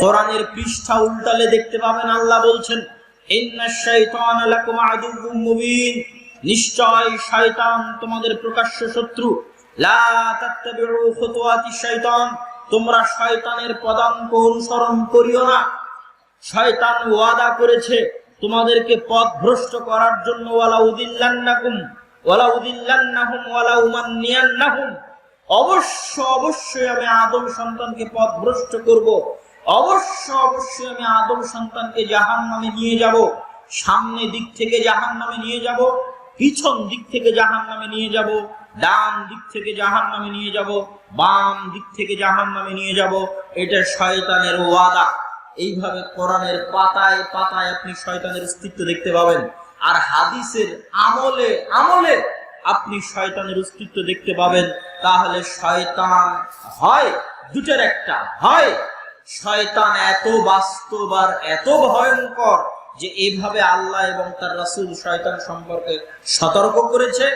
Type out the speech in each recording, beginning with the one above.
কোরআনের পৃষ্ঠা উল্টালে দেখতে পাবেন আল্লাহ বলছেন নিশ্চয় শয়তান তোমাদের প্রকাশ্য শত্রু। খুতুওয়াতি তোমরা শয়তানের পদাঙ্ক অনুসরণ করিও না। শয়তান ওয়াদা করেছে তোমাদেরকে পথ ভ্রষ্ট করার জন্য, ওয়ালা উদিল্লান্নাকুম ওয়ালা উদিল্লান্নাহুম ওয়ালা উমান্নিয়ান্নাহুম। অবশ্য, অবশ্যই আমি আদম সন্তানকে পথ ভ্রষ্ট করব। অবশ্য অবশ্যই আমি আদম সন্তানকে জাহান নামে নিয়ে যাব, সামনে দিক থেকে জাহান নামে নিয়ে যাব, পিছন দিক থেকে জাহান নামে নিয়ে যাব, ডান দিক থেকে জাহান নামে নিয়ে যাব, বাম দিক থেকে জাহান নামে নিয়ে যাব, এটা শয়তানের ওয়াদা। এইভাবে কোরআনের পাতায় পাতায় আপনি শয়তানের অস্তিত্ব দেখতে পাবেন। আর হাদিসের আমলে আমলে আপনি শয়তানের অস্তিত্ব দেখতে পাবেন। তাহলে শয়তান হয় দুটার একটা হয়। শয়তান এত বাস্তব আর এত ভয়ঙ্কর যে এইভাবে আল্লাহ এবং তার রাসূল শয়তান সম্পর্কে সতর্ক করেছে।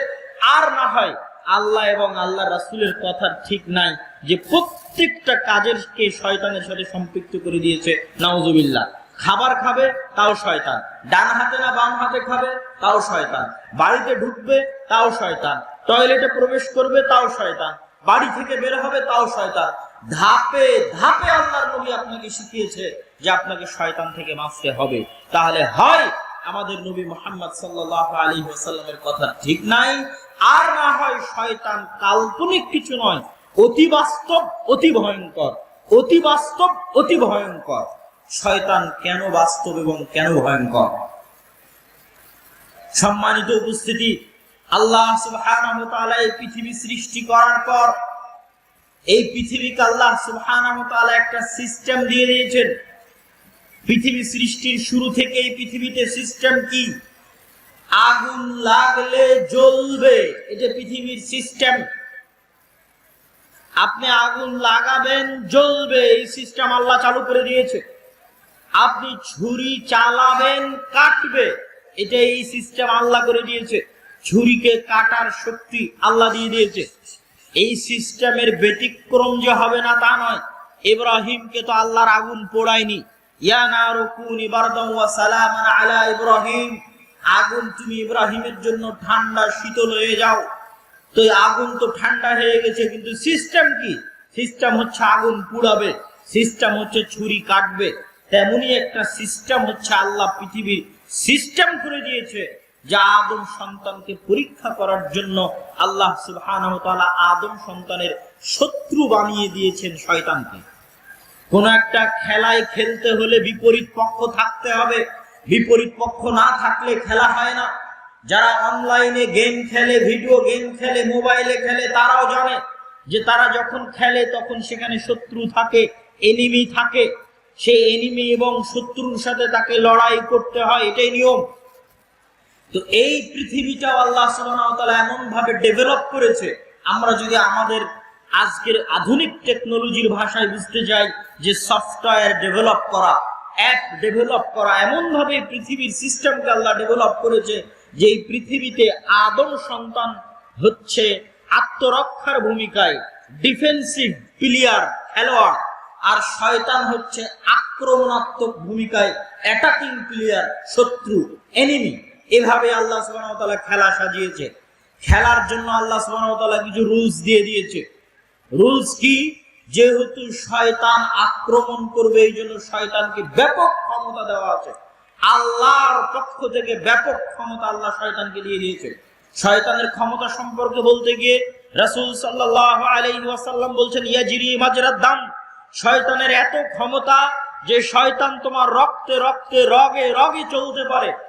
আর না হয় আল্লাহ এবং আল্লাহ রাসূলের কথা ঠিক নাই যে প্রত্যেকটা কাজের কে শয়তানের সাথে সম্পৃক্ত করে দিয়েছে। নাউজুবিল্লাহ। খাবার খাবে, তাও শয়তান। ডান হাতে না বাম হাতে খাবে, তাও শয়তান। বাড়িতে ঢুকবে, তাও শয়তান। টয়লেটে প্রবেশ করবে, তাও শয়তান। বাড়ি থেকে বের হবে, তাও শয়তান। ধাপে ধাপে আল্লাহর নবী আপনাকে শিখিয়েছে যে আপনাকে শয়তান থেকে বাঁচতে হবে। তাহলে হয় আমাদের নবী মোহাম্মদ সাল্লাল্লাহু আলাইহি ওয়াসাল্লামের কথা ঠিক নাই, আর না হয় শয়তান কাল্পনিক কিছু নয়, অতি বাস্তব, অতি ভয়ঙ্কর, অতি বাস্তব, অতি ভয়ঙ্কর। শয়তান কেন বাস্তব এবং কেন ভয়ঙ্কর? সম্মানিত উপস্থিতি, আল্লাহ সুবহানাহু ওয়া তাআলা এই পৃথিবী সৃষ্টি করার পর এই পৃথিবীকে আল্লাহ তাআলা একটা সিস্টেম দিয়ে দিয়েছেন। পৃথিবী সৃষ্টির শুরু থেকে এই পৃথিবীতে সিস্টেম কি? আগুন লাগলে জ্বলবে। এটা পৃথিবীর সিস্টেম। আপনি আগুন লাগাবেন, জ্বলবে। এই সিস্টেম আল্লাহ চালু করে দিয়েছে। আপনি ছুরি চালাবেন, কাটবে। এটা এই সিস্টেম আল্লাহ করে দিয়েছে। ছুরিকে কাটার শক্তি আল্লাহ দিয়ে দিয়েছে। এই সিস্টেমের ব্যতিক্রম যে হবে না তা নয়। ইব্রাহিমকে তো আল্লাহর আগুন পোড়ায়নি। ইয়া আলা ইব্রাহিম। আগুন তুমি ইব্রাহিমের জন্য ঠান্ডা শীতল হয়ে যাও। তো আগুন তো ঠান্ডা হয়ে গেছে, কিন্তু সিস্টেম কি? সিস্টেম হচ্ছে আগুন পুড়াবে। সিস্টেম হচ্ছে ছুরি কাটবে। তেমনি একটা সিস্টেম হচ্ছে আল্লাহ পৃথিবীর সিস্টেম করে দিয়েছে। যা আদম সন্তানকে পরীক্ষা করার জন্য আল্লাহ সুবহানাহু আদম সন্তানের শত্রু বানিয়ে দিয়েছেন শয়তানকে। কোন একটা খেলায় খেলতে হলে বিপরীত পক্ষ থাকতে হবে। বিপরীত পক্ষ না থাকলে খেলা হয় না। যারা অনলাইনে গেম খেলে, ভিডিও গেম খেলে, মোবাইলে খেলে, তারাও জানে যে তারা যখন খেলে তখন সেখানে শত্রু থাকে এনিমি থাকে। সেই এনিমি এবং শত্রুর সাথে তাকে লড়াই করতে হয়, এটাই নিয়ম। তো এই পৃথিবীটাও আল্লাহ এমন ভাবে ডেভেলপ করেছে, আমরা যদি আমাদের আজকের আধুনিক টেকনোলজির ভাষায় বুঝতে যাই যে সফটওয়্যার ডেভেলপ করা অ্যাপ ডেভেলপ করা এমন ভাবে পৃথিবীর সিস্টেমকে আল্লাহ ডেভেলপ করেছে যে এই পৃথিবীতে আদম সন্তান হচ্ছে আত্মরক্ষার ভূমিকায় ডিফেন্সিভ প্লেয়ার খেলোয়াড়, আর শয়তান হচ্ছে আক্রমণাত্মক ভূমিকায় অ্যাটাকিং প্লেয়ার শত্রু এনিমি এভাবে আল্লাহ তাআলা খেলা সাজিয়েছে। খেলার জন্য আল্লাহ তাআলা কিছু রুলস দিয়ে দিয়েছে। রুলস কি? যেহেতু শয়তান আক্রমণ করবে এই জন্য শয়তানকে ব্যাপক ক্ষমতা দেওয়া আছে। আল্লাহর পক্ষ থেকে ব্যাপক ক্ষমতা আল্লাহ শয়তানকে দিয়ে দিয়েছে। শয়তানের ক্ষমতা সম্পর্কে বলতে গিয়ে রাসূল সাল্লাল্লাহু আলাইহি ওয়াসাল্লাম বলছেন, ইয়াজিরি মাজরাদ দাম। শয়তানের এত ক্ষমতা যে শয়তান তোমার রক্তে রক্তে, রগে রগে চলতে পারে।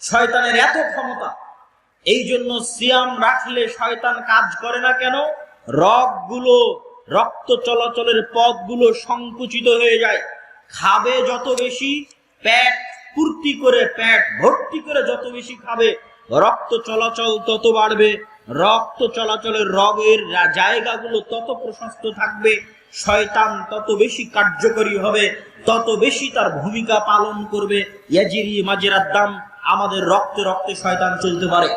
শয়তানের এত ক্ষমতা। এই জন্য সিয়াম রাখলে শয়তান কাজ করে না কেন? রগগুলো, রক্ত চলাচলের পথগুলো সংকুচিত হয়ে যায়। খাবে যত বেশি, পেট পূর্তি করে, পেট ভর্তি করে যত বেশি খাবে, রক্ত চলাচল তত বাড়বে, রক্ত চলাচলের রগের জায়গাগুলো তত প্রশস্ত থাকবে, শয়তান তত বেশি কার্যকরী হবে, তত বেশি তার ভূমিকা পালন করবে। ইয়াজিরি মাজেরার দাম আমাদের রক্তে রক্তে শয়তান চলতে পারে।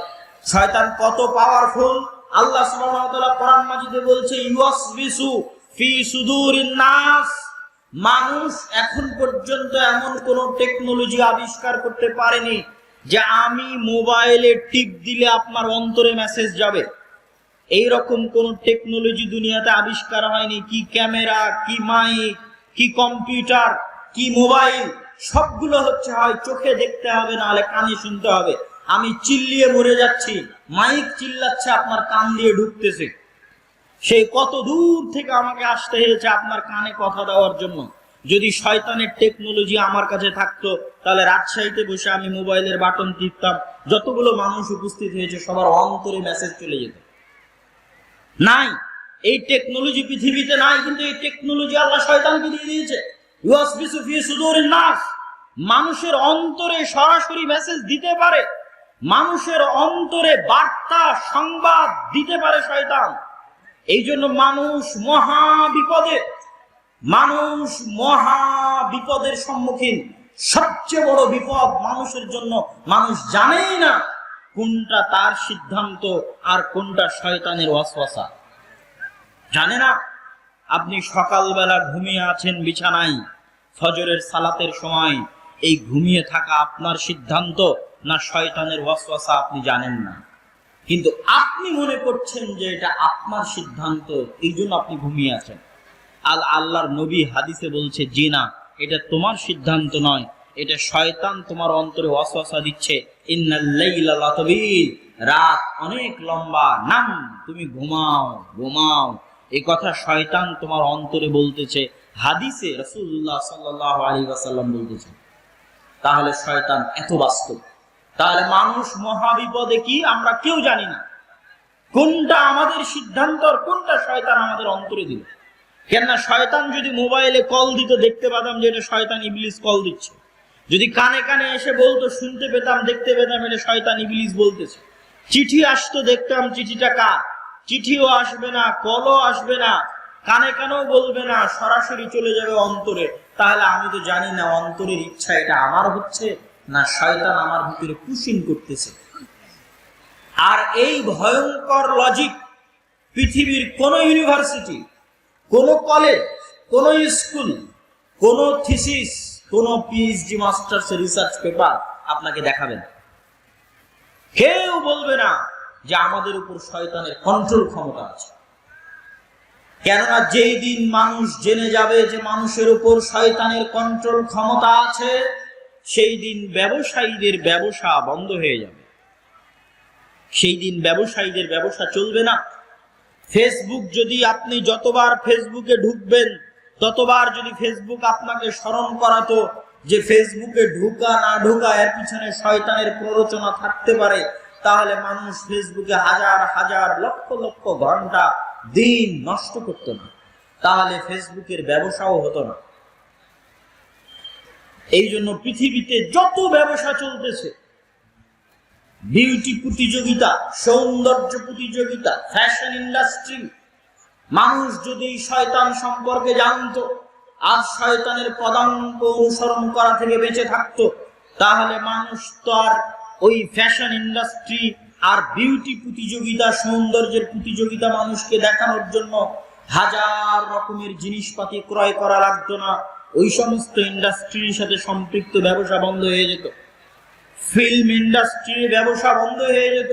শয়তান কত পাওয়ারফুল আল্লাহ কোরআন মাজিদে বলছে ফি মানুষ এখন পর্যন্ত এমন কোন টেকনোলজি আবিষ্কার করতে পারেনি যে আমি মোবাইলে টিপ দিলে আপনার অন্তরে মেসেজ যাবে। এই রকম কোন টেকনোলজি দুনিয়াতে আবিষ্কার হয়নি। কি ক্যামেরা, কি মাইক কি কম্পিউটার কি মোবাইল সবগুলো হচ্ছে হয় চোখে দেখতে হবে না হলে কানে শুনতে হবে। আমি চিল্লিয়ে মরে যাচ্ছি, মাইক চিল্লাচ্ছে, আপনার কান দিয়ে ঢুকতেছে। সেই কত দূর থেকে আমাকে আসতে হয়েছে আপনার কানে কথা দেওয়ার জন্য। যদি শয়তানের টেকনোলজি আমার কাছে থাকতো, তাহলে রাজশাহীতে বসে আমি মোবাইলের বাটন টিপতাম, যতগুলো মানুষ উপস্থিত হয়েছে, সবার অন্তরে মেসেজ চলে যেত। নাই, এই টেকনোলজি পৃথিবীতে নাই, কিন্তু এই টেকনোলজি আল্লাহ শয়তানকে দিয়ে দিয়েছে। নাস। মানুষের অন্তরে সরাসরি মেসেজ দিতে পারে। মানুষের অন্তরে বার্তা, সংবাদ দিতে পারে শয়তান। এই জন্য মানুষ মহা বিপদে মানুষ মহা বিপদের সম্মুখীন। সবচেয়ে বড় বিপদ মানুষের জন্য। মানুষ জানেই না কোনটা তার সিদ্ধান্ত আর কোনটা শয়তানের ওয়াসওয়াসা। জানে না আপনি সকালবেলা ঘুমিয়ে আছেন বিছানায়, ফজরের সালাতের সময়। এই ঘুমিয়ে থাকা আপনার সিদ্ধান্ত না শয়তানের ওয়াসওয়াসা আপনি জানেন না। কিন্তু আপনি মনে করছেন যে এটা আপনার সিদ্ধান্ত, এই জন্য আপনি ঘুমিয়ে আছেন। আল আল্লাহর নবী হাদিসে বলছে, জি না, এটা তোমার সিদ্ধান্ত নয়, এটা শয়তান তোমার অন্তরে ওয়াসওয়াসা দিচ্ছে। রাত অনেক লম্বা, নাম, তুমি ঘুমাও ঘুমাও। এই কথা শয়তান তোমার অন্তরে বলতেছে। হাদিসে রাসূলুল্লাহ সাল্লাল্লাহু আলাইহি ওয়াসাল্লাম বলতেছেন তাহলে শয়তান এত বাস্তব। তাহলে মানুষ মহাবিপদে কি আমরা কেউ জানি না। কোনটা আমাদের সিদ্ধান্ত কোনটা শয়তান আমাদের অন্তরে দিল। কেননা শয়তান যদি মোবাইলে কল দিত, দেখতে পেতাম যে এটা শয়তান ইবলিস কল দিচ্ছে। যদি কানে কানে এসে বলতো, শুনতে পেতাম, দেখতে পেতাম এটা শয়তান ইবলিস বলতেছে। চিঠি আসতো, দেখতাম চিঠিটা কার? চিঠিও আসবে না, কলও আসবে না, কানে কানেও বলবে না, সরাসরি চলে যাবে অন্তরে। তাহলে আমি তো জানি না অন্তরের ইচ্ছা এটা আমার হচ্ছে, না শয়তান আমার ভিতরে কুশিন করতেছে। আর এই ভয়ঙ্কর লজিক পৃথিবীর কোন ইউনিভার্সিটি কোন কলেজ কোন স্কুল কোন থিসিস কোন পিএইচডি মাস্টার্স রিসার্চ পেপার আপনাকে দেখাবে না। কেউ বলবে না যে আমাদের উপর শয়তানের কন্ট্রোল ক্ষমতা আছে। কেননা যেই দিন মানুষ জেনে যাবে যে মানুষের উপর শয়তানের কন্ট্রোল ক্ষমতা আছে, সেই দিন ব্যবসায়ীদের ব্যবসা বন্ধ হয়ে যাবে। সেই দিন ব্যবসায়ীদের ব্যবসা চলবে না। ফেসবুক যদি আপনি যতবার ফেসবুকে ঢুকবেন, ততবার যদি ফেসবুক আপনাকে স্মরণ করাতো যে ফেসবুকে ঢুকা না ঢুকা এর পিছনে শয়তানের প্ররোচনা থাকতে পারে, তাহলে মানুষ ফেসবুকে হাজার হাজার, লক্ষ লক্ষ ঘণ্টা দিন নষ্ট করত না। তাহলে ফেসবুকের ব্যবসাও হতো না। এই জন্য পৃথিবীতে যত ব্যবসা চলতেছে বিউটি প্রতিযোগিতা, সৌন্দর্য প্রতিযোগিতা ফ্যাশন ইন্ডাস্ট্রি মানুষ যদি শয়তান সম্পর্কে জানতো আর শয়তানের পদাঙ্ক অনুসরণ করা থেকে বেঁচে থাকতো, তাহলে মানুষ তো আর ওই ফ্যাশন ইন্ডাস্ট্রি আর বিউটি প্রতিযোগিতা, সৌন্দর্যের প্রতিযোগিতা মানুষকে দেখানোর জন্য হাজার রকমের জিনিসপাতি ক্রয় করা লাগতো না। ওই সমস্ত ইন্ডাস্ট্রির সাথে সম্পৃক্ত ব্যবসা বন্ধ হয়ে যেত। ফিল্ম ইন্ডাস্ট্রির ব্যবসা বন্ধ হয়ে যেত।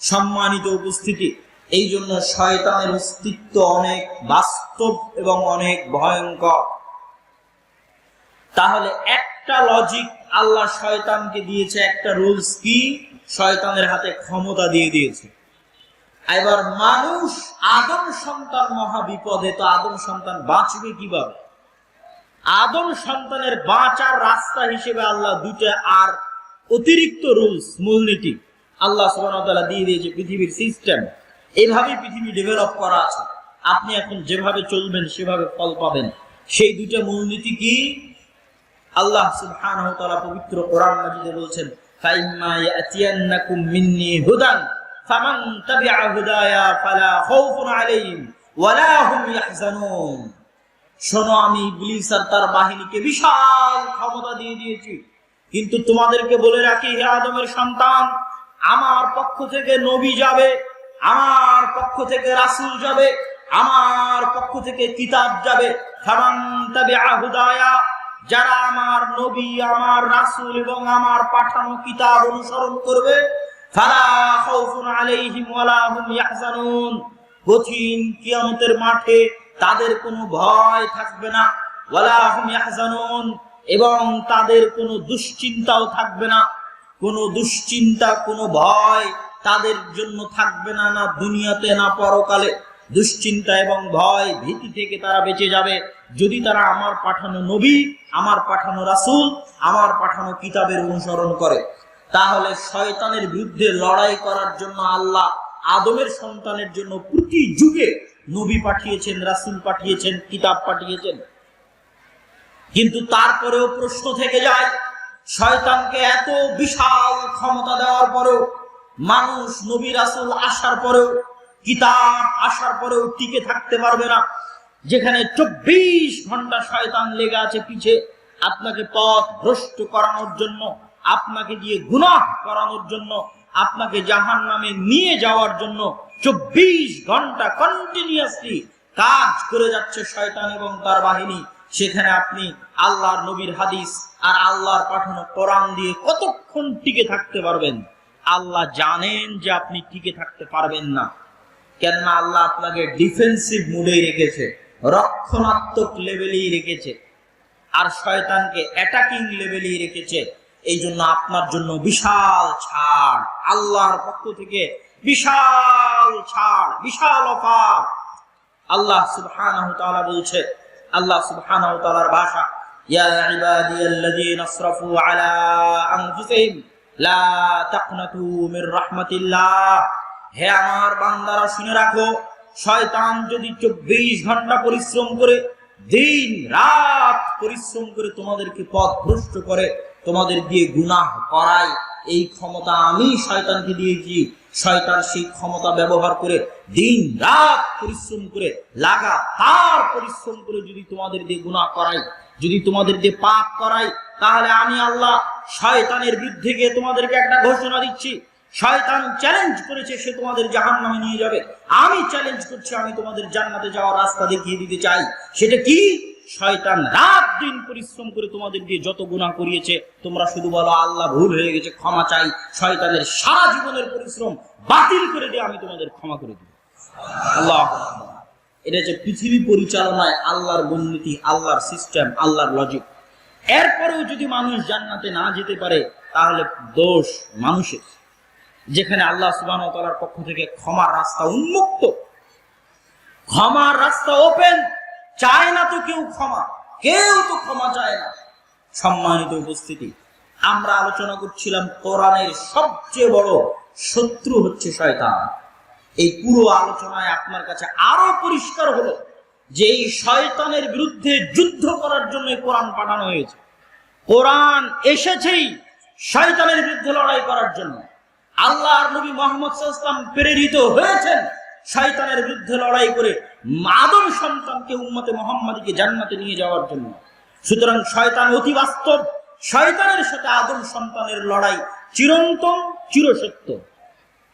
সম্মানিত উপস্থিতি, এই জন্য শয়তানের অস্তিত্ব অনেক বাস্তব এবং অনেক ভয়ঙ্কর। তাহলে একটা লজিক আল্লাহ শয়তানকে দিয়েছে, একটা রুলস কি? শয়তানের হাতে ক্ষমতা দিয়ে দিয়েছে। এবার মানুষ আদম সন্তান মহা বিপদে তো আদম সন্তান বাঁচবে কীভাবে? আদম সন্তানের বাঁচার রাস্তা হিসেবে আল্লাহ দুইটা আর অতিরিক্ত রুলস মূলনীতি আল্লাহ সুবাহ দিয়ে দিয়েছে পৃথিবীর সিস্টেম। এইভাবে পৃথিবী ডেভেলপ করা আছে। আপনি এখন যেভাবে চলবেন, সেভাবে ফল পাবেন। সেই দুইটা মূলনীতি কি? আল্লাহ তাআলা পবিত্র কোরআন মাজিদে বলছেন ফাইম্মা ইয়াতিয়ান্নাকুম মিন্নি হুদান, ফামান তাবিআ হুদায়া ফালা খাউফুন আলাইহিম ওয়ালা হুম ইয়াহজানুন। শোনো, আমি ইবলিস আর তার বাহিনীকে বিশাল ক্ষমতা দিয়ে দিয়েছি। কিন্তু তোমাদেরকে বলে রাখি, হে আদমের সন্তান, আমার পক্ষ থেকে নবী যাবে, আমার পক্ষ থেকে রাসূল যাবে, আমার পক্ষ থেকে কিতাব যাবে। ফামান তাবিআ হুদায়া যারা আমার নবী, আমার রাসূল এবং আমার পাঠানো কিতাব অনুসরণ করবে কঠিন কিয়ামতের মাঠে তাদের কোনো ভয় থাকবে না এবং তাদের কোনো দুশ্চিন্তাও থাকবে না। কোনো দুশ্চিন্তা, কোনো ভয় তাদের জন্য থাকবে না না দুনিয়াতে, না পরকালে। দুশ্চিন্তা এবং ভয় ভীতি থেকে তারা বেঁচে যাবে। যদি তারা আমার পাঠানো নবী, আমার পাঠানো রাসূল, আমার পাঠানো কিতাবের অনুসরণ করে, তাহলে শয়তানের বিরুদ্ধে লড়াই করার জন্য আল্লাহ আদমের সন্তানের জন্য প্রতি যুগে নবী পাঠিয়েছেন, রাসূল পাঠিয়েছেন, কিতাব পাঠিয়েছেন। কিন্তু তারপরেও প্রশ্ন থেকে যায়, শয়তানকে এত বিশাল ক্ষমতা দেওয়ার পরেও, মানুষ নবী, রাসুল আসার পরেও, কিতাব আসার পরেও টিকে থাকতে পারবে না। যেখানে চব্বিশ ঘণ্টা শয়তান লেগে আছে পিছে, আপনাকে পথ ভ্রষ্ট করানোর জন্য, আপনাকে দিয়ে গুনাহ করানোর জন্য, আপনাকে জাহান নামে নিয়ে যাওয়ার জন্য চব্বিশ ঘণ্টা কন্টিনিউয়াসলি কাজ করে যাচ্ছে শয়তান এবং তার বাহিনী। সেখানে আপনি আল্লাহর নবীর হাদিস আর আল্লাহর পাঠানো কোরআন দিয়ে কতক্ষণ টিকে থাকতে পারবেন? আল্লাহ জানেন যে আপনি টিকে থাকতে পারবেন না। কেননা আল্লাহ আপনাকে ডিফেন্সিভ মুডেই রেখেছে। রক্ষণাত্মক লেভেলেই রেখেছে। আর শয়তানকে অ্যাটাকিং লেভেলেই রেখেছে। এই জন্য আপনার জন্য বিশাল ছাড়। আল্লাহর পক্ষ থেকে বিশাল ছাড়, বিশাল অফার। আল্লাহ সুবহানাহু তাআলা বলছে, আল্লাহ সুবহানাহু তাআলার ভাষা, ইয়া ইবাদিয়াল্লাযীনা আসরাফু আলা আনফুসিহিম, লা তাকনাতু মির রাহমাতিল্লাহ। হে আমার বান্দারা, শুনে রাখো শয়তান যদি চব্বিশ ঘণ্টা পরিশ্রম করে, দিন রাত পরিশ্রম করে তোমাদেরকে পথ ভ্রষ্ট করে, তোমাদের দিয়ে গুনাহ করায়, এই ক্ষমতা আমি শয়তানকে দিয়েছি। শয়তান সেই ক্ষমতা ব্যবহার করে দিন রাত পরিশ্রম করে লাগা তার পরিশ্রম করে যদি তোমাদের দিয়ে গুনাহ করাই যদি তোমাদের দিয়ে পাপ করাই তাহলে আমি আল্লাহ শয়তানের বিরুদ্ধে গিয়ে তোমাদেরকে একটা ঘোষণা দিচ্ছি। শয়তান চ্যালেঞ্জ করেছে, সে তোমাদের জাহান নামে নিয়ে যাবে। আমি চ্যালেঞ্জ করছি, আমি তোমাদের জান্নাতে যাওয়ার রাস্তা দেখিয়ে দিতে চাই। সেটা কি? শয়তান রাত দিন পরিশ্রম করে তোমাদের দিয়ে যত গুনাহ করিয়েছে, তোমরা শুধু বলো, আল্লাহ ভুল হয়ে গেছে, ক্ষমা চাই। শয়তানের সারা জীবনের পরিশ্রম বাতিল করে দিয়ে আমি তোমাদের ক্ষমা করে দিব। আল্লাহ এটা হচ্ছে পৃথিবী পরিচালনায় আল্লাহর গণনীতি আল্লাহর সিস্টেম আল্লাহর লজিক এরপরেও যদি মানুষ জান্নাতে না যেতে পারে, তাহলে দোষ মানুষের। যেখানে আল্লাহ সুবাহ তালার পক্ষ থেকে ক্ষমার রাস্তা উন্মুক্ত। ক্ষমার রাস্তা ওপেন। চায় না তো কেউ ক্ষমা। কেউ তো ক্ষমা চায় না। সম্মানিত উপস্থিতি, আমরা আলোচনা করছিলাম কোরআনের সবচেয়ে বড় শত্রু হচ্ছে শয়তান। এই পুরো আলোচনায় আপনার কাছে আরও পরিষ্কার হলো যে এই শয়তানের বিরুদ্ধে যুদ্ধ করার জন্য কোরআন পাঠানো হয়েছে। কোরআন এসেছেই শয়তানের বিরুদ্ধে লড়াই করার জন্য। আল্লাহর নবী মোহাম্মদ ইসলাম প্রেরিত হয়েছেন শয়তানের বিরুদ্ধে লড়াই করে আদম সন্তানকে উম্মতে মোহাম্মদীকে জান্নাতে নিয়ে যাওয়ার জন্য। সুতরাং শয়তান অতি বাস্তব। শয়তানের সাথে আদম সন্তানের লড়াই চিরন্তন, চিরসত্য।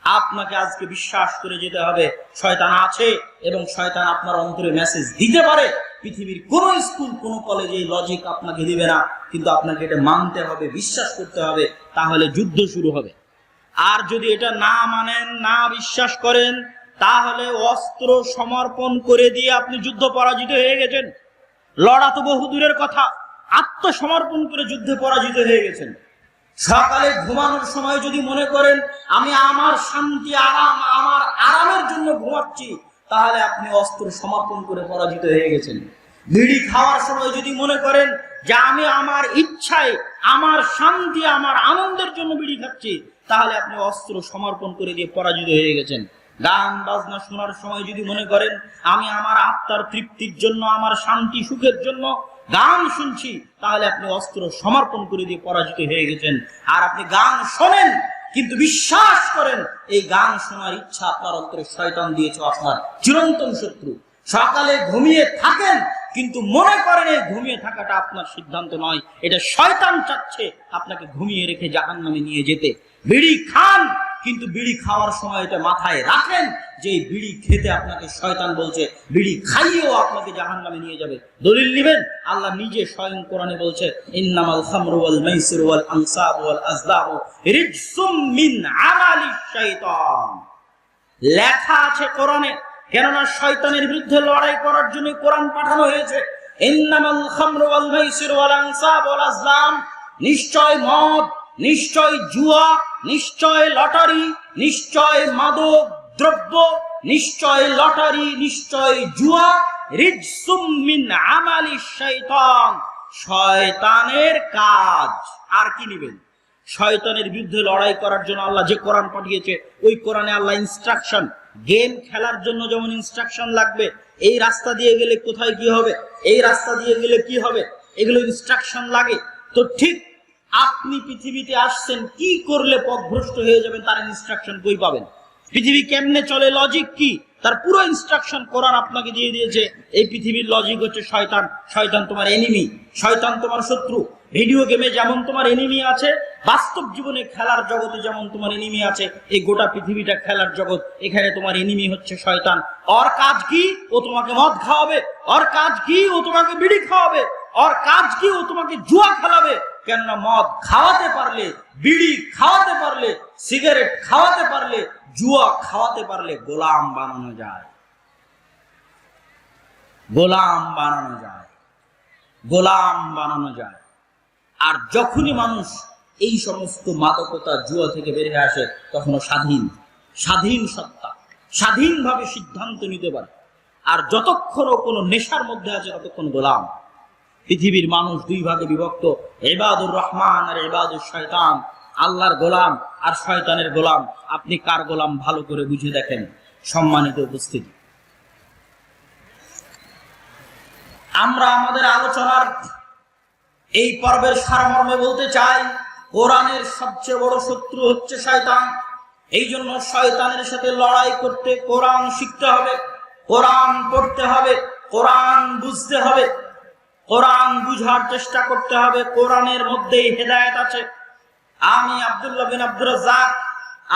আপনাকে আজকে বিশ্বাস করে যেতে হবে, শয়তান আছে এবং শয়তান আপনার অন্তরে মেসেজ দিতে পারে। পৃথিবীর কোনো স্কুল কোনো কলেজে এই লজিক আপনাকে দিবে না। কিন্তু আপনাকে এটা মানতে হবে, বিশ্বাস করতে হবে। তাহলে যুদ্ধ শুরু হবে। আর যদি এটা না মানেন, না বিশ্বাস করেন, তাহলে অস্ত্র সমর্পণ করে দিয়ে আপনি যুদ্ধ পরাজিত হয়ে গেছেন। লড়া তো বহু দূরের কথা, আত্মসমর্পণ করে যুদ্ধে পরাজিত হয়ে গেছেন। সকালে ঘুমানোর সময় যদি মনে করেন, আমি আমার শান্তি, আরাম, আমার আরামের জন্য ঘুমাচ্ছি, তাহলে আপনি অস্ত্র সমর্পণ করে পরাজিত হয়ে গেছেন। বিড়ি খাওয়ার সময় যদি মনে করেন যে আমি আমার ইচ্ছায়, আমার শান্তি, আমার আনন্দের জন্য বিড়ি খাচ্ছি তাহলে আপনি অস্ত্র সমর্পণ করে দিয়ে পরাজিত হয়ে গেছেন। গান, বাজনা শোনার সময় যদি মনে করেন, আমি আমার আত্মার তৃপ্তির জন্য, আমার শান্তি সুখের জন্য গান শুনছি, তাহলে আপনি অস্ত্র সমর্পণ করে দিয়ে পরাজিত হয়ে গেছেন। আর আপনি গান শোনেন, কিন্তু বিশ্বাস করেন, এই গান শোনার ইচ্ছা আপনার অন্তরে শয়তান দিয়েছে, আপনার চিরন্তন শত্রু। সকালে ঘুমিয়ে থাকেন, কিন্তু মনে করেন এই ঘুমিয়ে থাকাটা আপনার সিদ্ধান্ত নয়। এটা শয়তান চাচ্ছে আপনাকে ঘুমিয়ে রেখে জাহান নামে নিয়ে যেতে। বিড়ি খান, কিন্তু বিড়ি খাওয়ার সময় এটা মাথায় রাখেন যে বিড়ি খেতে আপনাকে শয়তান বলছে, বিড়ি খাইয়েও আপনাকে জাহান নামে নিয়ে যাবে। দলিল নিবেন? আল্লাহ নিজে স্বয়ং কোরআনে বলছে, ইন্নামাল খামরু ওয়াল মাইসির ওয়াল আনসাব ওয়াল আজলাম রিজসুম মিন শাইতান লেখা আছে কোরআনে, কেননা শয়তানের বিরুদ্ধে লড়াই করার জন্য কোরআন পাঠানো হয়েছে, ইন্নামাল খামরু ওয়াল মাইসির ওয়াল আনসাব ওয়াল আজলাম। নিশ্চয় মদ, নিশ্চয় জুয়া নিশ্চয় লটারি, নিশ্চয় মাদক দ্রব্য, নিশ্চয় লটারি, নিশ্চয় জুয়া, রিজসুম মিন আমালি শয়তান, শয়তানের কাজ। আর কি নিবেন? শয়তানের বিরুদ্ধে লড়াই করার জন্য আল্লাহ যে কোরআন পাঠিয়েছে, ওই কোরআনে আল্লাহ ইনস্ট্রাকশন গেম খেলার জন্য যেমন ইনস্ট্রাকশন লাগবে, এই রাস্তা দিয়ে গেলে কোথায় কি হবে? এই রাস্তা দিয়ে গেলে কি হবে? এগুলো ইনস্ট্রাকশন লাগে। তো ঠিক আপনি পৃথিবীতে আসছেন, কি করলে পথভ্রষ্ট হয়ে যাবেন তার ইনস্ট্রাকশন কই পাবেন? পৃথিবী কেমনে চলে লজিক কি? তার পুরো ইনস্ট্রাকশন কোরআন আপনাকে দিয়ে দিয়েছে, এই পৃথিবীর লজিক হচ্ছে শয়তান শয়তান তোমার এনিমি শয়তান তোমার শত্রু। ভিডিও গেমে যেমন তোমার এনিমি আছে, বাস্তব জীবনে খেলার জগতে যেমন তোমার এনিমি আছে, এই গোটা পৃথিবীটা খেলার জগৎ, এখানে তোমার এনিমি হচ্ছে শয়তান। ওর কাজ কি? ও তোমাকে মদ খাওয়াবে। ওর কাজ কি? ও তোমাকে বিড়ি খাওয়াবে। ওর কাজ কি? ও তোমাকে জুয়া খেলাবে। কেননা মদ খাওয়াতে পারলে, বিড়ি খাওয়াতে পারলে, সিগারেট খাওয়াতে পারলে, জুয়া খাওয়াতে পারলে গোলাম বানানো যায়। গোলাম বানানো যায়। গোলাম বানানো যায়। আর যখনই মানুষ এই সমস্ত মাদকতা জুয়া থেকে বেরিয়ে আসে তখন স্বাধীন স্বাধীন সত্তা, স্বাধীনভাবে সিদ্ধান্ত নিতে পারে। আর যতক্ষণ কোনো নেশার মধ্যে আছে, ততক্ষণ গোলাম। পৃথিবীর মানুষ দুই ভাগে বিভক্ত। এবাদুর রহমান আর এবাদুর শয়তান। আল্লাহর গোলাম আর শয়তানের গোলাম। আপনি কার গোলাম ভালো করে বুঝে দেখেন? সম্মানিত উপস্থিতি। আমরা আমাদের আলোচনার এই পর্বের সারমর্মে বলতে চাই, কোরআনের সবচেয়ে বড় শত্রু হচ্ছে শয়তান। এই জন্য শয়তানের সাথে লড়াই করতে কোরআন শিখতে হবে, কোরআন পড়তে হবে, কোরআন বুঝতে হবে। কোরআন বুঝার চেষ্টা করতে হবে, কোরআনের মধ্যেই হেদায়েত আছে। আমি আব্দুল্লাহ বিন আব্দুর রাজ্জাক,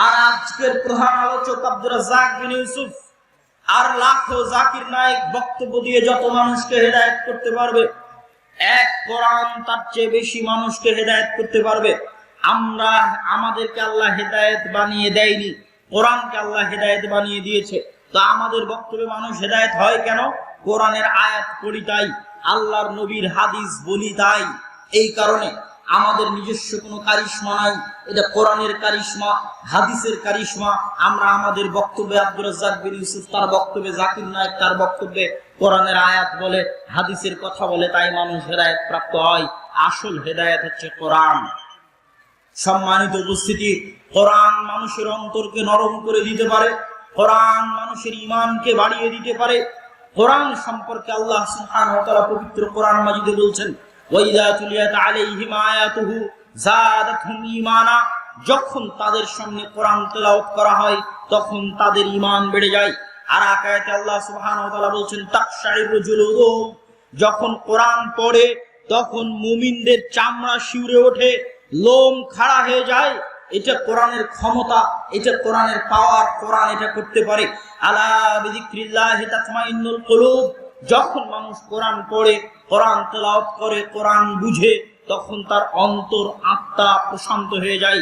আর আজকের প্রধান আলোচক আব্দুর রাজ্জাক বিন ইউসুফ, আর লাখো জাকির নায়ক বক্তব্য দিয়ে যত মানুষকে হেদায়েত করতে পারবে, এক কোরআন তার চেয়ে বেশি মানুষকে হেদায়েত করতে পারবে। আমরা, আমাদেরকে আল্লাহ হেদায়েত বানিয়ে দেয়নি, কোরআনকে আল্লাহ হেদায়েত বানিয়ে দিয়েছে। তো আমাদের বক্তব্যে মানুষ হেদায়েত হয় কেন? কোরআনের আয়াত পড়ি তাই। আল্লাহর নবীর হাদিস বলি তাই। এই কারণে আমাদের নিজস্ব কোনো কারিশমা নাই। এটা কোরআনের কারিশমা, হাদিসের কারিশমা। আমরা আমাদের বক্তব্যে বিন ইউসুফ তার বক্তব্যে, জাকির নায়ক তার বক্তব্যে কোরআনের আয়াত বলে, হাদিসের কথা বলে তাই মানুষ হেদায়েত প্রাপ্ত হয়। আসল হেদায়েত হচ্ছে কোরআন। সম্মানিত উপস্থিতি, কোরআন মানুষের অন্তরকে নরম করে দিতে পারে, কোরআন মানুষের ইমানকে বাড়িয়ে দিতে পারে কোরআন সম্পর্কে আল্লাহ সুবহানাহু ওয়া তাআলা পবিত্র কোরআন মাজিদে বলছেন ওয়াইদা তুলিয়াত আলাইহিম আয়াতুহু যাদাতহুম ঈমানা। যখন তাদের সামনে কোরআন তেলাওয়াত করা হয়, তখন তাদের ঈমান বেড়ে যায়। আর আয়াতে আল্লাহ সুবহানাহু ওয়া তাআলা বলছেন, তাকশাইরু জুলুদুহুম। যখন কোরআন পড়ে, তখন মুমিনদের চামড়া শিউরে ওঠে, লোম খাড়া হয়ে যায় এটা কোরআনের ক্ষমতা, এটা কোরআনের পাওয়ার কোরআন এটা করতে পারে। যখন মানুষ কোরআন পড়ে, কোরআন তেলাওয়াত করে, কোরআন বুঝে, তখন তার অন্তর আত্মা প্রশান্ত হয়ে যায়।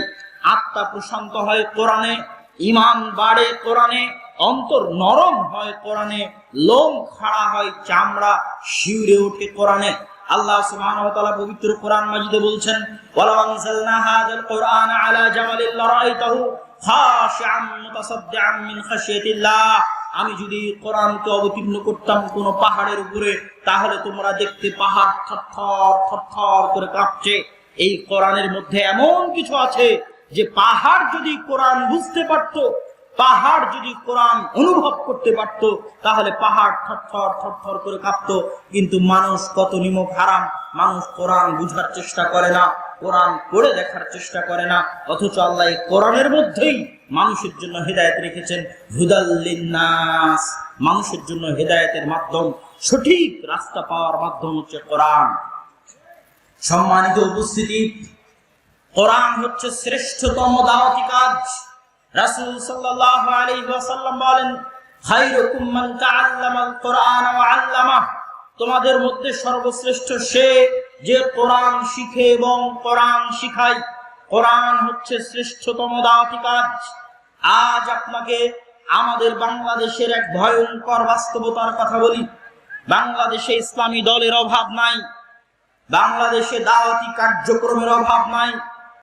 আত্মা প্রশান্ত হয় কোরআনে ইমান বাড়ে কোরআনে, অন্তর নরম হয় কোরআনে, লোম খাড়া হয় চামড়া শিউরে ওঠে কোরআনে। আল্লাহ সুবহানাহু ওয়া তাআলা পবিত্র কোরআন মাজিদে বলছেন ওয়ালা আনজালনা হাযাল কুরআন আলা জামালিন লারাইতাহু খাশিআন মুতাসাদ্দিআন মিন খাশিয়াতিল্লাহ। আমি যদি কোরআনকে অবতীর্ণ করতাম কোন পাহাড়ের উপরে, তাহলে তোমরা দেখতে পাহাড় থরথর থরথর করে কাঁপছে। এই কোরআনের মধ্যে এমন কিছু আছে যে পাহাড় যদি কোরআন বুঝতে পারতো পাহাড় যদি কোরআন অনুভব করতে পারত, তাহলে পাহাড় থরথর থরথর করে কাঁপতো। কিন্তু মানুষ কত নিমক হারাম, মানুষ কোরআন বুঝার চেষ্টা করে না, কোরআন পড়ে দেখার চেষ্টা করে না। অথচ আল্লাহ কোরআনের মধ্যেই মানুষের জন্য হেদায়েত রেখেছেন। হুদাল্লিন্নাস, মানুষের জন্য হেদায়েতের মাধ্যম, সঠিক রাস্তা পাওয়ার মাধ্যম হচ্ছে কোরআন। সম্মানিত উপস্থিতি, কোরআন হচ্ছে শ্রেষ্ঠতম দাওয়াতি কাজ। রাসূল সাল্লাল্লাহু আলাইহি ওয়াসাল্লাম বলেন, খায়রুকুম মান তাআল্লামাল কোরআন ওয়া আল্লামা তোমাদের মধ্যে সর্বশ্রেষ্ঠ সে যে কোরআন শিখে এবং কোরআন শিখায়। কোরআন হচ্ছে শ্রেষ্ঠতম দাওয়াতি কাজ। আজ আপনাকে আমাদের বাংলাদেশের এক ভয়ঙ্কর বাস্তবতার কথা বলি। বাংলাদেশে ইসলামী দলের অভাব নাই। বাংলাদেশে দাওয়াতি কার্যক্রমের অভাব নাই।